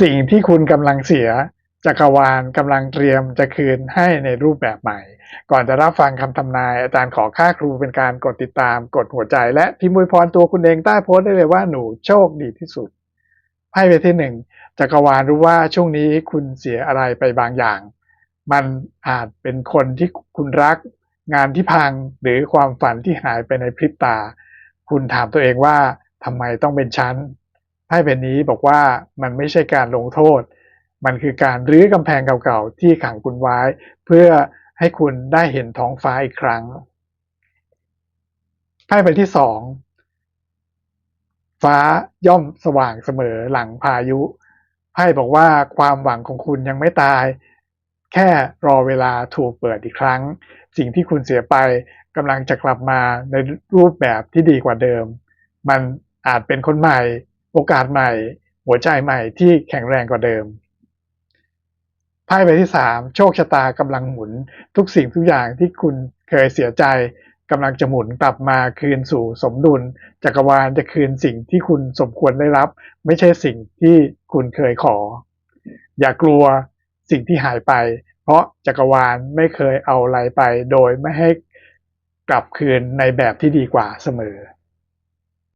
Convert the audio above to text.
สิ่งที่คุณกำลังเสียจักรวาลกำลังเตรียมจะคืนให้ในรูปแบบใหม่ ก่อนจะรับฟังคำทำนาย อาจารย์ขอค่าครูเป็นการกดติดตาม กดหัวใจ และพิมพ์อวยพรตัวคุณเองใต้โพสต์ได้เลยว่าหนูโชคดีที่สุดไพ่ใบที่หนึ่งจักรวาลรู้ว่าช่วงนี้คุณเสียอะไรไปบางอย่าง มันอาจเป็นคนที่คุณรัก งานที่พังหรือความฝันที่หายไปในพริบตา คุณถามตัวเองว่าทำไมต้องเป็นฉัน ไพ่ใบนี้บอกว่ามันไม่ใช่การลงโทษ มันคือการรื้อกำแพงเก่าๆที่ขังคุณไว้ เพื่อให้คุณได้เห็นท้องฟ้าอีกครั้งไพ่ใบที่สองฟ้าย่อมสว่างเสมอหลังพายุไพ่บอกว่าความหวังของคุณยังไม่ตาย แค่รอเวลาถูกเปิดอีกครั้ง สิ่งที่คุณเสียไปกำลังจะกลับมาในรูปแบบที่ดีกว่าเดิม มันอาจเป็นคนใหม่ โอกาสใหม่ หัวใจใหม่ที่แข็งแรงกว่าเดิมไพ่ใบที่สามโชคชะตากำลังหมุน ทุกสิ่งทุกอย่างที่คุณเคยเสียใจกำลังจะหมุนกลับมาคืนสู่สมดุล จักรวาลจะคืนสิ่งที่คุณสมควรได้รับ ไม่ใช่สิ่งที่คุณเคยขอ อย่ากลัวสิ่งที่หายไป เพราะจักรวาลไม่เคยเอาอะไรไป โดยไม่ให้กลับคืนในแบบที่ดีกว่าเสมอ